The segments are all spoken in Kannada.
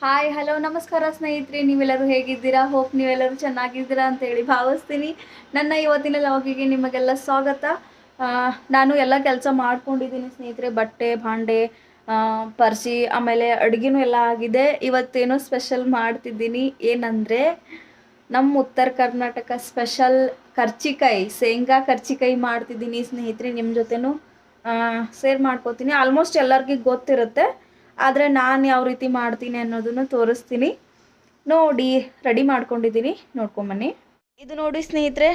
ಹಾಯ್ ಹಲೋ ನಮಸ್ಕಾರ ಸ್ನೇಹಿತರೆ, ನೀವೆಲ್ಲರೂ ಹೇಗಿದ್ದೀರಾ? ಹೋಪ್ ನೀವೆಲ್ಲರೂ ಚೆನ್ನಾಗಿದ್ದೀರಾ ಅಂತ ಹೇಳಿ ಭಾವಿಸ್ತೀನಿ. ನನ್ನ ಇವತ್ತಿನ ಲಾಗಿಗೆ ನಿಮಗೆಲ್ಲ ಸ್ವಾಗತ. ನಾನು ಎಲ್ಲ ಕೆಲಸ ಮಾಡ್ಕೊಂಡಿದ್ದೀನಿ ಸ್ನೇಹಿತರೆ, ಬಟ್ಟೆ, ಭಾಂಡೆ ಪರ್ಸಿ, ಆಮೇಲೆ ಅಡುಗೆನೂ ಎಲ್ಲ ಆಗಿದೆ. ಇವತ್ತೇನೋ ಸ್ಪೆಷಲ್ ಮಾಡ್ತಿದ್ದೀನಿ. ಏನಂದರೆ, ನಮ್ಮ ಉತ್ತರ ಕರ್ನಾಟಕ ಸ್ಪೆಷಲ್ ಕರ್ಚಿಕಾಯಿ, ಶೇಂಗಾ ಕರ್ಚಿಕಾಯಿ ಮಾಡ್ತಿದ್ದೀನಿ ಸ್ನೇಹಿತರೆ ನಿಮ್ಮ ಜೊತೆನೂ. ಶೇರ್ ಮಾಡ್ಕೋತೀನಿ. ಆಲ್ಮೋಸ್ಟ್ ಎಲ್ಲರಿಗೂ ಗೊತ್ತಿರುತ್ತೆ. ಆದರೆ ನಾನು ಯಾವ ರೀತಿ ಮಾಡ್ತೀನಿ ಅನ್ನೋದನ್ನು ತೋರಿಸ್ತೀನಿ. ನೋಡಿ ರೆಡಿ ಮಾಡ್ಕೊಂಡಿದ್ದೀನಿ. ನೋಡ್ಕೊಂಬನ್ನಿ ಇದು ನೋಡಿ ಸ್ನೇಹಿತರೆ,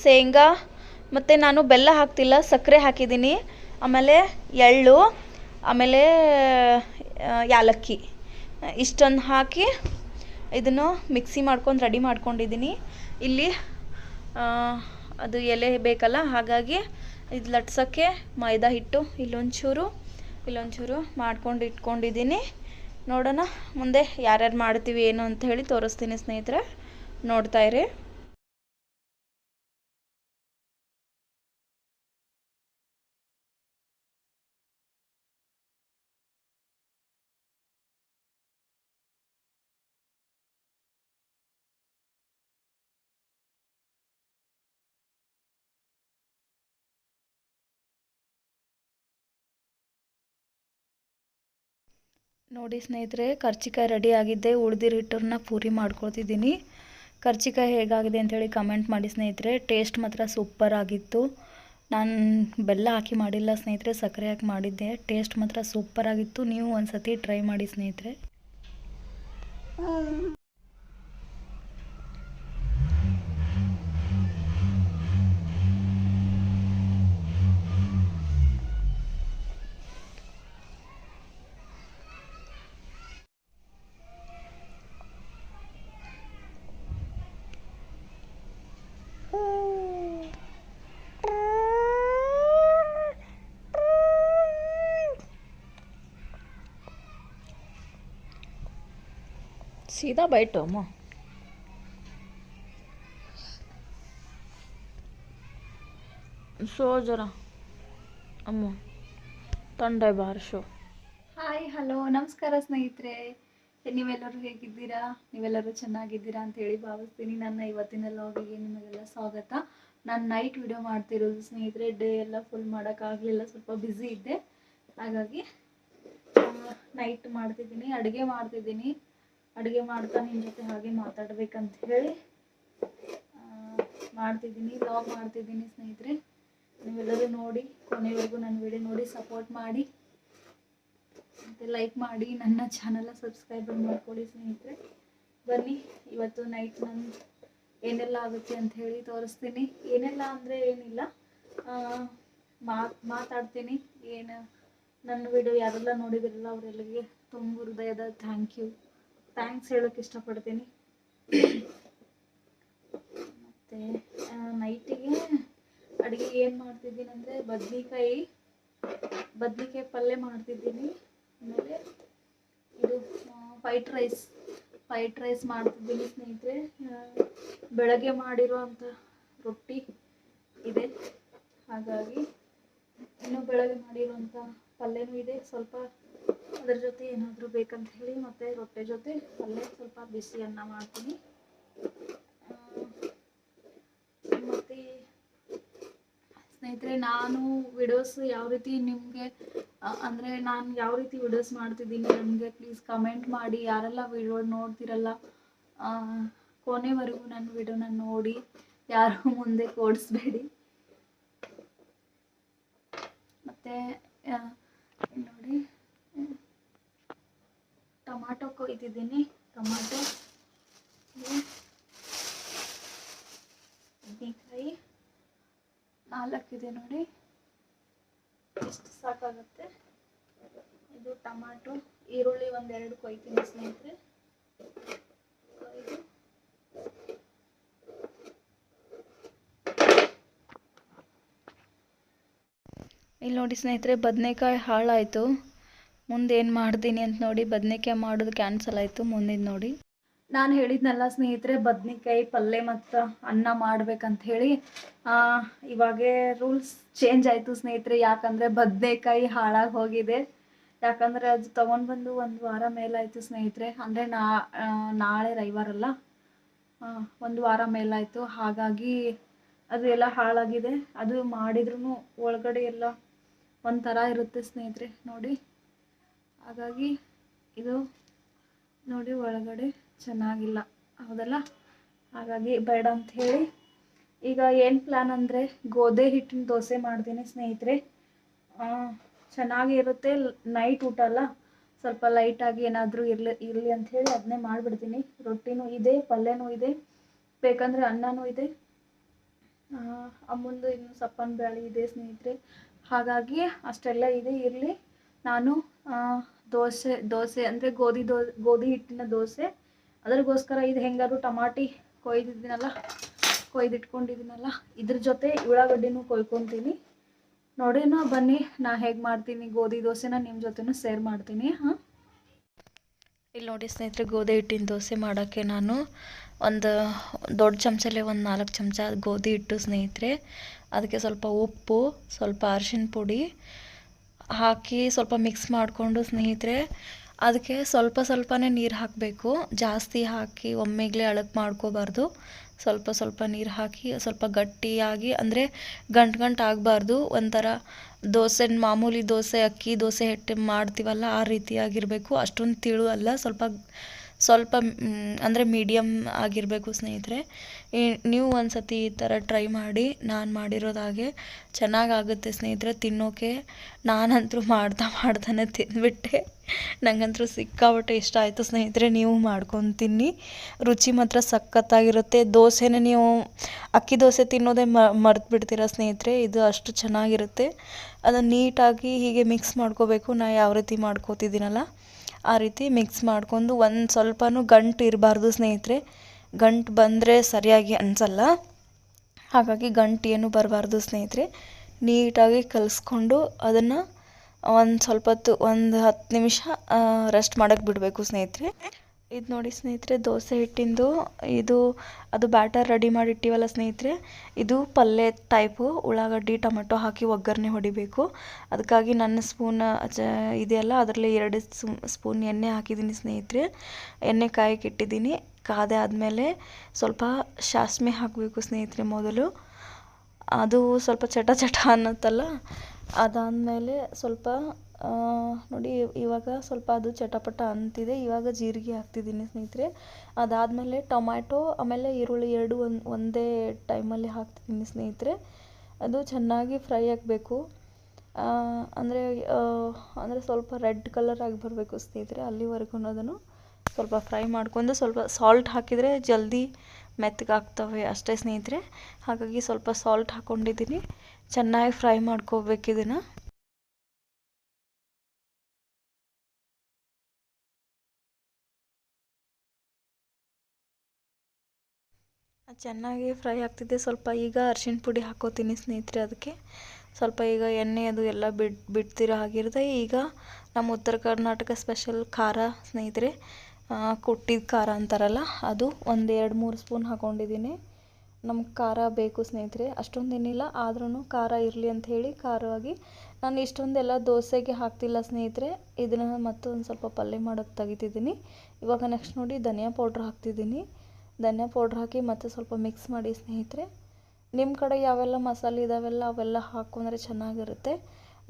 ಶೇಂಗಾ, ಮತ್ತು ನಾನು ಬೆಲ್ಲ ಹಾಕ್ತಿಲ್ಲ, ಸಕ್ಕರೆ ಹಾಕಿದ್ದೀನಿ. ಆಮೇಲೆ ಎಳ್ಳು, ಆಮೇಲೆ ಯಾಲಕ್ಕಿ. ಇಷ್ಟೊಂದು ಹಾಕಿ ಇದನ್ನು ಮಿಕ್ಸಿ ಮಾಡ್ಕೊಂಡು ರೆಡಿ ಮಾಡ್ಕೊಂಡಿದ್ದೀನಿ. ಇಲ್ಲಿ ಅದು ಎಲೆ ಬೇಕಲ್ಲ, ಹಾಗಾಗಿ ಇದು ಲಟ್ಸೋಕ್ಕೆ ಮೈದಾ ಹಿಟ್ಟು, ಇಲ್ಲೊಂಚೂರು ಇಲ್ಲೊಂಚೂರು ಮಾಡ್ಕೊಂಡು ಇಟ್ಕೊಂಡಿದ್ದೀನಿ. ನೋಡೋಣ ಮುಂದೆ ಯಾರ್ಯಾರು ಮಾಡ್ತೀವಿ ಏನು ಅಂತ ಹೇಳಿ ತೋರಿಸ್ತೀನಿ ಸ್ನೇಹಿತರೆ. ನೋಡ್ತಾ ನೋಡಿ ಸ್ನೇಹಿತರೆ, ಕರ್ಚಿಕಾಯಿ ರೆಡಿ ಆಗಿದ್ದೆ. ಉಳಿದಿರೋ ಹಿಟ್ಟನ್ನ ಪೂರಿ ಮಾಡ್ಕೊಳ್ತಿದ್ದೀನಿ. ಕರ್ಚಿಕಾಯಿ ಹೇಗಾಗಿದೆ ಅಂಥೇಳಿ ಕಮೆಂಟ್ ಮಾಡಿ ಸ್ನೇಹಿತರೆ. ಟೇಸ್ಟ್ ಮಾತ್ರ ಸೂಪರ್ ಆಗಿತ್ತು. ನಾನು ಬೆಲ್ಲ ಹಾಕಿ ಮಾಡಿಲ್ಲ ಸ್ನೇಹಿತರೆ, ಸಕ್ಕರೆ ಹಾಕಿ ಮಾಡಿದ್ದೆ. ಟೇಸ್ಟ್ ಮಾತ್ರ ಸೂಪರ್ ಆಗಿತ್ತು. ನೀವು ಒಂದು ಸತಿ ಟ್ರೈ ಮಾಡಿ ಸ್ನೇಹಿತರೆ. ಸೀದಾ ಬೈಟ್ ಅಮ್ಮ ಶೋ జరా ಅಮ್ಮ, ತಂಡ ಬಾರ್ ಶೋ. ಹಾಯ್ ಹಲೋ ನಮಸ್ಕಾರ ಸ್ನೇಹಿತರೆ. ನೀವೆಲ್ಲರೂ ಹೇಗಿದ್ದೀರಾ? ನೀವೆಲ್ಲರೂ ಚೆನ್ನಾಗಿದ್ದೀರಾ ಅಂತ ಹೇಳಿ ಭಾವಿಸ್ತೀನಿ. ನನ್ನ ಇವತ್ತಿನ ಲಾಗಿಗೆ ನಿಮಗೆಲ್ಲ ಸ್ವಾಗತ. ನಾನು ನೈಟ್ ವಿಡಿಯೋ ಮಾಡ್ತಿರೋದು ಸ್ನೇಹಿತರೆ. ಡೇ ಎಲ್ಲ ಫುಲ್ ಮಾಡೋಕ್ಕಾಗಲಿಲ್ಲ ಸ್ವಲ್ಪ ಬ್ಯುಸಿ ಇದ್ದೆ. ಹಾಗಾಗಿ ನೈಟ್ ಮಾಡ್ತಿದ್ದೀನಿ, ಅಡುಗೆ ಮಾಡ್ತಿದ್ದೀನಿ. ಅಡುಗೆ ಮಾಡ್ತಾ ನಿಮ್ಮ ಜೊತೆ ಹಾಗೆ ಮಾತಾಡ್ಬೇಕಂತ ಹೇಳಿ ಮಾಡ್ತಿದ್ದೀನಿ ಲಾಗ್ ಮಾಡ್ತಿದ್ದೀನಿ ಸ್ನೇಹಿತರೆ. ನೀವೆಲ್ಲರೂ ನೋಡಿ ಕೊನೆವರೆಗೂ ನನ್ನ ವಿಡಿಯೋ ನೋಡಿ ಸಪೋರ್ಟ್ ಮಾಡಿ. ಮತ್ತು ಲೈಕ್ ಮಾಡಿ ನನ್ನ ಚಾನಲ್ನ ಸಬ್ಸ್ಕ್ರೈಬರ್ ಮಾಡ್ಕೊಳ್ಳಿ ಸ್ನೇಹಿತರೆ. ಬನ್ನಿ ಇವತ್ತು ನೈಟ್ ನನ್ನ ಏನೆಲ್ಲ ಆಗುತ್ತೆ ಅಂತ ಹೇಳಿ ತೋರಿಸ್ತೀನಿ. ಏನೆಲ್ಲ ಅಂದರೆ ಏನಿಲ್ಲ. ಆ, ಮಾತಾಡ್ತೀನಿ. ಏನು ನನ್ನ ವಿಡಿಯೋ ಯಾರೆಲ್ಲ ನೋಡಿದಿರಲ್ಲ ಅವರೆಲ್ಲರಿಗೆ ತುಂಬ ಹೃದಯದ ಥ್ಯಾಂಕ್ ಯು ಥ್ಯಾಂಕ್ಸ್ ಹೇಳೋಕ್ಕೆ ಇಷ್ಟಪಡ್ತೀನಿ. ಮತ್ತು ನೈಟಿಗೆ ಅಡುಗೆ ಏನು ಮಾಡ್ತಿದ್ದೀನಿ ಅಂದರೆ ಬದ್ನಿಕಾಯಿ ಬದ್ನಿಕಾಯಿ ಪಲ್ಯ ಮಾಡ್ತಿದ್ದೀನಿ. ಆಮೇಲೆ ಇದು ವೈಟ್ ರೈಸ್ ವೈಟ್ ರೈಸ್ ಮಾಡ್ತಿದ್ದೀನಿ ಸ್ನೇಹಿತರೆ. ಬೆಳಗ್ಗೆ ಮಾಡಿರುವಂಥ ರೊಟ್ಟಿ ಇದೆ. ಹಾಗಾಗಿ ಇನ್ನು ಬೆಳಗ್ಗೆ ಮಾಡಿರುವಂಥ ಪಲ್ಯನೂ ಇದೆ. ಸ್ವಲ್ಪ ಅದ್ರ ಜೊತೆ ಏನಾದರೂ ಬೇಕಂತ ಹೇಳಿ ಮತ್ತು ರೊಟ್ಟೆ ಜೊತೆ ಪಲ್ಯ ಸ್ವಲ್ಪ ಬಿಸಿ ಅನ್ನ ಮಾಡ್ತೀನಿ ಮತ್ತು ಸ್ನೇಹಿತರೆ, ನಾನು ವಿಡಿಯೋಸ್ ಯಾವ ರೀತಿ ನಿಮಗೆ ಅಂದರೆ ನಾನು ಯಾವ ರೀತಿ ವಿಡಿಯೋಸ್ ಮಾಡ್ತಿದ್ದೀನಿ ನನಗೆ ಪ್ಲೀಸ್ ಕಮೆಂಟ್ ಮಾಡಿ. ಯಾರೆಲ್ಲ ವಿಡಿಯೋ ನೋಡ್ತಿರಲ್ಲ ಕೊನೆವರೆಗೂ ನನ್ನ ವಿಡಿಯೋನ ನೋಡಿ. ಯಾರು ಮುಂದೆ ಓಡಿಸ್ಬೇಡಿ. ಮತ್ತು ನೋಡಿ. ಟೊಮಾಟೊ ಕೊಯ್ದಿದ್ದೀನಿ ಟೊಮಾಟೊ ಬದ್ನೆಕಾಯಿ ನಾಲ್ಕಿದೆ ನೋಡಿ. ಎಷ್ಟು ಸಾಕಾಗುತ್ತೆ? ಇದು ಟೊಮಾಟೊ, ಈರುಳ್ಳಿ ಒಂದೆರಡು ಕೊಯ್ತೀನಿ ಸ್ನೇಹಿತರೆ. ಇಲ್ಲಿ ನೋಡಿ ಸ್ನೇಹಿತರೆ, ಬದನೆಕಾಯಿ ಹಾಳಾಯಿತು. ಮುಂದೆ ಏನು ಮಾಡ್ತೀನಿ ಅಂತ ನೋಡಿ ಬದನೆಕಾಯಿ ಮಾಡೋದು ಕ್ಯಾನ್ಸಲ್ ಆಯಿತು ಮುಂದಿನ ನೋಡಿ. ನಾನು ಹೇಳಿದ್ನಲ್ಲ ಸ್ನೇಹಿತರೆ, ಬದನೆಕಾಯಿ ಪಲ್ಯ ಮತ್ತು ಅನ್ನ ಮಾಡ್ಬೇಕಂತ ಹೇಳಿ. ಇವಾಗೆ ರೂಲ್ಸ್ ಚೇಂಜ್ ಆಯಿತು ಸ್ನೇಹಿತರೆ, ಯಾಕಂದರೆ ಬದನೆಕಾಯಿ ಹಾಳಾಗಿ ಹೋಗಿದೆ. ಯಾಕಂದರೆ ಅದು ತೊಗೊಂಡು ಬಂದು ಒಂದು ವಾರ ಮೇಲಾಯಿತು ಸ್ನೇಹಿತರೆ. ಅಂದರೆ ನಾ ನಾಳೆ ರವಿವಾರ ಅಲ್ಲ. ಒಂದು ವಾರ ಮೇಲಾಯಿತು. ಹಾಗಾಗಿ ಅದು ಎಲ್ಲ ಹಾಳಾಗಿದೆ. ಅದು ಮಾಡಿದ್ರೂ ಒಳಗಡೆ ಎಲ್ಲ ಒಂಥರ ಇರುತ್ತೆ ಸ್ನೇಹಿತರೆ, ನೋಡಿ. ಹಾಗಾಗಿ ಇದು ನೋಡಿ ಒಳಗಡೆ ಚೆನ್ನಾಗಿಲ್ಲ, ಹೌದಲ್ಲ? ಹಾಗಾಗಿ ಬೇಡ ಅಂತ ಹೇಳಿ. ಈಗ ಏನು ಪ್ಲ್ಯಾನ್ ಅಂದರೆ ಗೋಧಿ ಹಿಟ್ಟಿನ ದೋಸೆ ಮಾಡ್ತೀನಿ ಸ್ನೇಹಿತರೆ. ಚೆನ್ನಾಗಿರುತ್ತೆ ನೈಟ್ ಊಟ ಅಲ್ಲ? ಸ್ವಲ್ಪ ಲೈಟಾಗಿ ಏನಾದರೂ ಇರಲಿ ಇರಲಿ ಅಂತ ಹೇಳಿ ಅದನ್ನೇ ಮಾಡಿಬಿಡ್ತೀನಿ. ರೊಟ್ಟಿನೂ ಇದೆ, ಪಲ್ಯನೂ ಇದೆ, ಬೇಕಂದರೆ ಅನ್ನನೂ ಇದೆ. ಅಮ್ಮಂದು ಇನ್ನು ಸಪ್ಪನ ಬ್ಯಾಳಿ ಇದೆ ಸ್ನೇಹಿತರೆ. ಹಾಗಾಗಿ ಅಷ್ಟೆಲ್ಲ ಇದೆ, ಇರಲಿ. ನಾನು ದೋಸೆ ದೋಸೆ ಅಂದರೆ ಗೋಧಿ ದೋ, ಗೋಧಿ ಹಿಟ್ಟಿನ ದೋಸೆ. ಅದ್ರಗೋಸ್ಕರ ಇದು ಹೆಂಗಾದ್ರು ಟಮಾಟಿ ಕೊಯ್ದಿದ್ದೀನಲ್ಲ, ಕೊಯ್ದಿಟ್ಕೊಂಡಿದ್ದೀನಲ್ಲ, ಇದ್ರ ಜೊತೆ ಉಳ್ಳಾಗಡ್ಡಿನೂ ಕೊಯ್ಕೊತೀನಿ. ನೋಡೋಣ ಬನ್ನಿ, ನಾ ಹೇಗೆ ಮಾಡ್ತೀನಿ, ಗೋಧಿ ದೋಸೆನ ನಿಮ್ಮ ಜೊತೆನೂ ಸೇರ್ ಮಾಡ್ತೀನಿ, ಹಾಂ? ಇಲ್ಲಿ ನೋಡಿ ಸ್ನೇಹಿತರೆ, ಗೋಧಿ ಹಿಟ್ಟಿನ ದೋಸೆ ಮಾಡೋಕ್ಕೆ ನಾನು ಒಂದು ದೊಡ್ಡ ಚಮಚಲ್ಲಿ ಒಂದು ನಾಲ್ಕು ಚಮಚ ಗೋಧಿ ಹಿಟ್ಟು ಸ್ನೇಹಿತರೆ. ಅದಕ್ಕೆ ಸ್ವಲ್ಪ ಉಪ್ಪು, ಸ್ವಲ್ಪ ಅರಿಶಿನ ಪುಡಿ ಹಾಕಿ ಸ್ವಲ್ಪ ಮಿಕ್ಸ್ ಮಾಡಿಕೊಂಡು ಸ್ನೇಹಿತರೆ, ಅದಕ್ಕೆ ಸ್ವಲ್ಪ ಸ್ವಲ್ಪನೇ ನೀರು ಹಾಕಬೇಕು. ಜಾಸ್ತಿ ಹಾಕಿ ಒಮ್ಮೆಗಲೇ ಅಳಕ್ ಮಾಡ್ಕೋಬಾರ್ದು. ಸ್ವಲ್ಪ ಸ್ವಲ್ಪ ನೀರು ಹಾಕಿ ಸ್ವಲ್ಪ ಗಟ್ಟಿಯಾಗಿ, ಅಂದರೆ ಗಂಟು ಗಂಟು ಆಗಬಾರ್ದು. ಒಂಥರ ದೋಸೆ, ಮಾಮೂಲಿ ದೋಸೆ, ಅಕ್ಕಿ ದೋಸೆ ಹಿಟ್ಟು ಮಾಡ್ತೀವಲ್ಲ, ಆ ರೀತಿಯಾಗಿರಬೇಕು. ಅಷ್ಟೊಂದು ತಿಳು ಅಲ್ಲ, ಸ್ವಲ್ಪ ಸ್ವಲ್ಪ ಅಂದರೆ ಮೀಡಿಯಮ್ ಆಗಿರಬೇಕು ಸ್ನೇಹಿತರೆ. ನೀವು ಒಂದು ಸತಿ ಈ ಥರ ಟ್ರೈ ಮಾಡಿ, ನಾನು ಮಾಡಿರೋದಾಗೆ ಚೆನ್ನಾಗಾಗುತ್ತೆ ಸ್ನೇಹಿತರೆ, ತಿನ್ನೋಕೆ. ನಾನಂತರೂ ಮಾಡ್ತಾ ಮಾಡ್ತಾನೆ ತಿಂದ್ಬಿಟ್ಟೆ. ನಂಗಂತೂ ಸಿಕ್ಕಾಪಟ್ಟೆ ಇಷ್ಟ ಆಯಿತು ಸ್ನೇಹಿತರೆ, ನೀವು ಮಾಡ್ಕೊಂಡು ತಿನ್ನಿ. ರುಚಿ ಮಾತ್ರ ಸಖತ್ತಾಗಿರುತ್ತೆ. ದೋಸೆನೇ ನೀವು, ಅಕ್ಕಿ ದೋಸೆ ತಿನ್ನೋದೇ ಮರ್ತು ಬಿಡ್ತೀರಾ ಸ್ನೇಹಿತರೆ? ಇದು ಅಷ್ಟು ಚೆನ್ನಾಗಿರುತ್ತೆ. ಅದನ್ನು ನೀಟಾಗಿ ಹೀಗೆ ಮಿಕ್ಸ್ ಮಾಡ್ಕೋಬೇಕು. ನಾ ಯಾವ ರೀತಿ ಮಾಡ್ಕೋತಿದ್ದೀನಲ್ಲ? ಆ ರೀತಿ ಮಿಕ್ಸ್ ಮಾಡ್ಕೊಂಡು ಒಂದು ಸ್ವಲ್ಪನೂ ಗಂಟು ಇರಬಾರ್ದು ಸ್ನೇಹಿತರೆ. ಗಂಟು ಬಂದರೆ ಸರಿಯಾಗಿ ಅನಿಸಲ್ಲ. ಹಾಗಾಗಿ ಗಂಟು ಏನು ಬರಬಾರ್ದು ಸ್ನೇಹಿತರೆ. ನೀಟಾಗಿ ಕಲಿಸ್ಕೊಂಡು ಅದನ್ನು ಒಂದು ಸ್ವಲ್ಪ ಹೊತ್ತು ಒಂದು ಹತ್ತು ನಿಮಿಷ ರೆಸ್ಟ್ ಮಾಡೋಕ್ಕೆ ಬಿಡಬೇಕು ಸ್ನೇಹಿತರೆ. ಇದು ನೋಡಿ ಸ್ನೇಹಿತರೆ, ದೋಸೆ ಹಿಟ್ಟಿಂದು, ಇದು ಅದು ಬ್ಯಾಟರ್ ರೆಡಿ ಮಾಡಿ ಇಟ್ಟಿವಲ್ಲ ಸ್ನೇಹಿತರೆ, ಇದು ಪಲ್ಯ ಟೈಪು ಉಳ್ಳಾಗಡ್ಡಿ, ಟೊಮೆಟೊ ಹಾಕಿ ಒಗ್ಗರಣೆ ಹೊಡಿಬೇಕು. ಅದಕ್ಕಾಗಿ ನನ್ನ ಸ್ಪೂನ್ ಚ ಇದೆಯಲ್ಲ, ಅದರಲ್ಲಿ ಎರಡು ಸ್ಪೂನ್ ಎಣ್ಣೆ ಹಾಕಿದ್ದೀನಿ ಸ್ನೇಹಿತರೆ. ಎಣ್ಣೆ ಕಾಯಕ್ಕೆ ಇಟ್ಟಿದ್ದೀನಿ. ಕಾದೆ ಆದಮೇಲೆ ಸ್ವಲ್ಪ ಶಾಸ್ಮೆ ಹಾಕಬೇಕು ಸ್ನೇಹಿತರೆ ಮೊದಲು. ಅದು ಸ್ವಲ್ಪ ಚಟ ಚಟ ಅನ್ನತ್ತಲ್ಲ, ಅದಾದಮೇಲೆ ಸ್ವಲ್ಪ ನೋಡಿ, ಇವಾಗ ಸ್ವಲ್ಪ ಅದು ಚಟಪಟ ಅಂತಿದೆ. ಇವಾಗ ಜೀರಿಗೆ ಹಾಕ್ತಿದ್ದೀನಿ ಸ್ನೇಹಿತರೆ. ಅದಾದಮೇಲೆ ಟೊಮ್ಯಾಟೊ, ಆಮೇಲೆ ಈರುಳ್ಳಿ ಎರಡು ಒಂದು ಒಂದೇ ಟೈಮಲ್ಲಿ ಹಾಕ್ತಿದ್ದೀನಿ ಸ್ನೇಹಿತರೆ. ಅದು ಚೆನ್ನಾಗಿ ಫ್ರೈ ಆಗಬೇಕು. ಅಂದರೆ ಅಂದರೆ ಸ್ವಲ್ಪ ರೆಡ್ ಕಲರ್ ಆಗಿ ಬರಬೇಕು ಸ್ನೇಹಿತರೆ, ಅಲ್ಲಿವರೆಗೂ ಅದನ್ನು ಸ್ವಲ್ಪ ಫ್ರೈ ಮಾಡ್ಕೊಂಡು ಸ್ವಲ್ಪ ಸಾಲ್ಟ್ ಹಾಕಿದರೆ ಜಲ್ದಿ ಮೆತ್ತಗಾಗ್ತವೆ ಅಷ್ಟೇ ಸ್ನೇಹಿತರೆ. ಹಾಗಾಗಿ ಸ್ವಲ್ಪ ಸಾಲ್ಟ್ ಹಾಕ್ಕೊಂಡಿದ್ದೀನಿ ಚೆನ್ನಾಗಿ ಫ್ರೈ ಮಾಡ್ಕೋಬೇಕು ಇದನ್ನು. ಚೆನ್ನಾಗಿ ಫ್ರೈ ಆಗ್ತಿದೆ. ಸ್ವಲ್ಪ ಈಗ ಅರ್ಶಿಣ ಪುಡಿ ಹಾಕೋತೀನಿ ಸ್ನೇಹಿತರೆ ಅದಕ್ಕೆ. ಸ್ವಲ್ಪ ಈಗ ಎಣ್ಣೆ ಅದು ಎಲ್ಲ ಬಿಡ್, ಬಿಡ್ತಿರೋ ಹಾಗಿರದೆ ಈಗ ನಮ್ಮ ಉತ್ತರ ಕರ್ನಾಟಕ ಸ್ಪೆಷಲ್ ಖಾರ ಸ್ನೇಹಿತರೆ ಕುಟ್ಟಿದ ಖಾರ ಅಂತಾರಲ್ಲ, ಅದು ಒಂದು ಎರಡು ಮೂರು ಸ್ಪೂನ್ ಹಾಕ್ಕೊಂಡಿದ್ದೀನಿ ನಮ್ಗೆ ಖಾರ ಬೇಕು ಸ್ನೇಹಿತರೆ. ಅಷ್ಟೊಂದೇನಿಲ್ಲ ಆದ್ರೂ ಖಾರ ಇರಲಿ ಅಂತ ಹೇಳಿ ಖಾರವಾಗಿ ನಾನು ಇಷ್ಟೊಂದೆಲ್ಲ ದೋಸೆಗೆ ಹಾಕ್ತಿಲ್ಲ ಸ್ನೇಹಿತರೆ. ಇದನ್ನು ಮತ್ತೊಂದು ಸ್ವಲ್ಪ ಪಲ್ಯ ಮಾಡೋಕ್ಕೆ ತೆಗಿತಿದ್ದೀನಿ. ಇವಾಗ ನೆಕ್ಸ್ಟ್ ನೋಡಿ ಧನಿಯಾ ಪೌಡ್ರ್ ಹಾಕ್ತಿದ್ದೀನಿ. ಧನಿಯಾ ಪೌಡ್ರ್ ಹಾಕಿ ಮತ್ತು ಸ್ವಲ್ಪ ಮಿಕ್ಸ್ ಮಾಡಿ ಸ್ನೇಹಿತರೆ. ನಿಮ್ಮ ಕಡೆ ಯಾವೆಲ್ಲ ಮಸಾಲೆ ಇದಾವೆಲ್ಲ ಅವೆಲ್ಲ ಹಾಕೊಂಡ್ರೆ ಚೆನ್ನಾಗಿರುತ್ತೆ.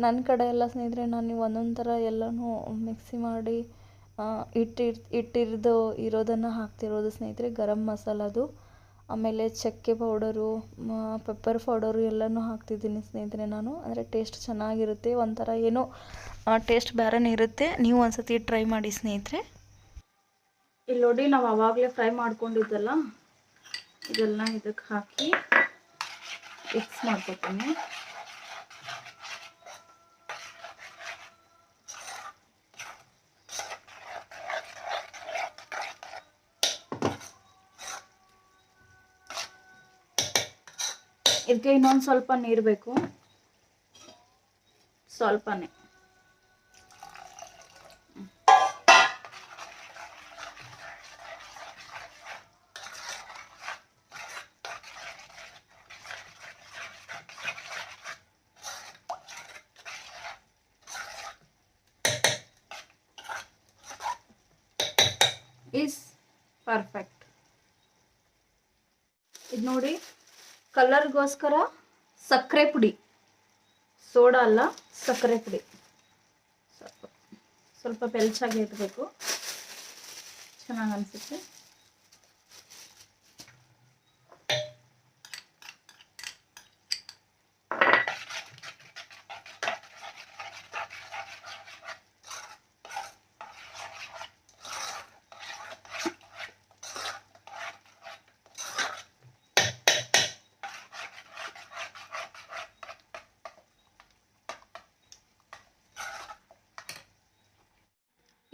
ನನ್ನ ಕಡೆ ಎಲ್ಲ ಸ್ನೇಹಿತರೆ ನಾನು ಒಂದೊಂದು ಥರ ಎಲ್ಲನೂ ಮಿಕ್ಸಿ ಮಾಡಿ ಇಟ್ಟಿರ್ ಇಟ್ಟಿರೋದು ಇರೋದನ್ನು ಹಾಕ್ತಿರೋದು ಸ್ನೇಹಿತರೆ. ಗರಂ ಮಸಾಲದು ಆಮೇಲೆ ಚಕ್ಕೆ ಪೌಡರು ಪೆಪ್ಪರ್ ಪೌಡರು ಎಲ್ಲನೂ ಹಾಕ್ತಿದ್ದೀನಿ ಸ್ನೇಹಿತರೆ ನಾನು. ಅಂದರೆ ಟೇಸ್ಟ್ ಚೆನ್ನಾಗಿರುತ್ತೆ, ಒಂಥರ ಏನೋ ಟೇಸ್ಟ್ ಬೇರೆನೇ ಇರುತ್ತೆ. ನೀವು ಒಂದ್ಸತಿ ಟ್ರೈ ಮಾಡಿ ಸ್ನೇಹಿತರೆ. ಇಲ್ಲಿ ನೋಡಿ ನಾವು ಆವಾಗಲೇ ಫ್ರೈ ಮಾಡ್ಕೊಂಡಿದ್ದಲ್ಲ, ಇದೆಲ್ಲ ಇದಕ್ಕೆ ಹಾಕಿ ಮಿಕ್ಸ್ ಮಾಡ್ಕೊತೀನಿ. ಇದಕ್ಕೆ ಇನ್ನೊಂದು ಸ್ವಲ್ಪ ನೀರು ಬೇಕು. ಸ್ವಲ್ಪನೇ. ಪರ್ಫೆಕ್ಟ್ ಇದು ನೋಡಿ, ಕಲರ್ಗೋಸ್ಕರ ಸಕ್ಕರೆ ಪುಡಿ. ಸೋಡಾ ಅಲ್ಲ, ಸಕ್ಕರೆ ಪುಡಿ. ಸ್ವಲ್ಪ ಸ್ವಲ್ಪ ಬೆಲ್ಚಾಗಿ ಇಡಬೇಕು. ಚೆನ್ನಾಗಿ ಅನಿಸುತ್ತೆ.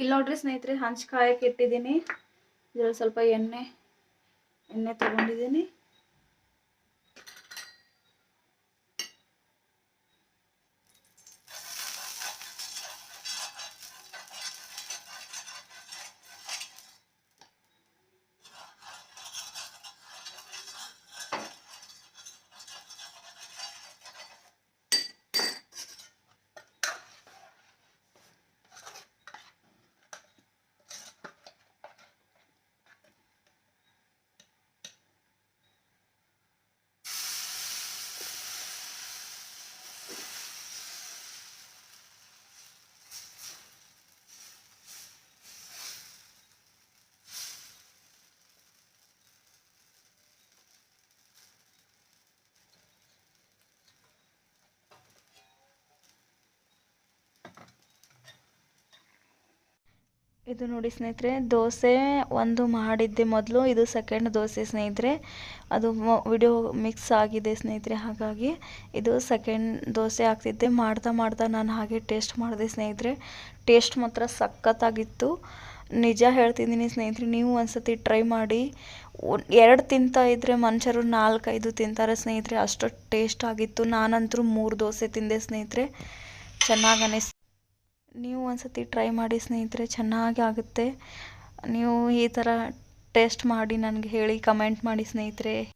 ಇಲ್ಲಿ ನೋಡ್ರಿ ಸ್ನೇಹಿತರೆ ಹಂಚ್ ಕಾಯಕ್ಕೆ ಇಟ್ಟಿದ್ದೀನಿ. ಇದರಲ್ಲಿ ಸ್ವಲ್ಪ ಎಣ್ಣೆ ಎಣ್ಣೆ ತಗೊಂಡಿದ್ದೀನಿ. ಇದು ನೋಡಿ ಸ್ನೇಹಿತರೆ, ದೋಸೆ ಒಂದು ಮಾಡಿದ್ದೆ ಮೊದಲು, ಇದು ಸೆಕೆಂಡ್ ದೋಸೆ ಸ್ನೇಹಿತರೆ. ಅದು ವಿಡಿಯೋ ಮಿಕ್ಸ್ ಆಗಿದೆ ಸ್ನೇಹಿತರೆ, ಹಾಗಾಗಿ ಇದು ಸೆಕೆಂಡ್ ದೋಸೆ ಆಗ್ತಿದ್ದೆ. ಮಾಡ್ತಾ ಮಾಡ್ತಾ ನಾನು ಹಾಗೆ ಟೇಸ್ಟ್ ಮಾಡಿದೆ ಸ್ನೇಹಿತರೆ. ಟೇಸ್ಟ್ ಮಾತ್ರ ಸಖತ್ತಾಗಿತ್ತು. ನಿಜ ಹೇಳ್ತಿದ್ದೀನಿ ಸ್ನೇಹಿತರೆ, ನೀವು ಒಂದ್ಸತಿ ಟ್ರೈ ಮಾಡಿ. ಎರಡು ತಿಂತಾ ಇದ್ದರೆ ಮನುಷ್ಯರು ನಾಲ್ಕೈದು ತಿಂತಾರೆ ಸ್ನೇಹಿತರೆ. ಅಷ್ಟು ಟೇಸ್ಟ್ ಆಗಿತ್ತು. ನಾನಂತರೂ ಮೂರು ದೋಸೆ ತಿಂದೆ ಸ್ನೇಹಿತರೆ. ಚೆನ್ನಾಗಿ ನೀವು ಒಂದ್ಸತಿ ಟ್ರೈ ಮಾಡಿ ಸ್ನೇಹಿತರೆ, ಚೆನ್ನಾಗಿ ಆಗುತ್ತೆ. ನೀವು ಈ ಥರ ಟೇಸ್ಟ್ ಮಾಡಿ, ನನಗೆ ಹೇಳಿ ಕಮೆಂಟ್ ಮಾಡಿ ಸ್ನೇಹಿತರೆ.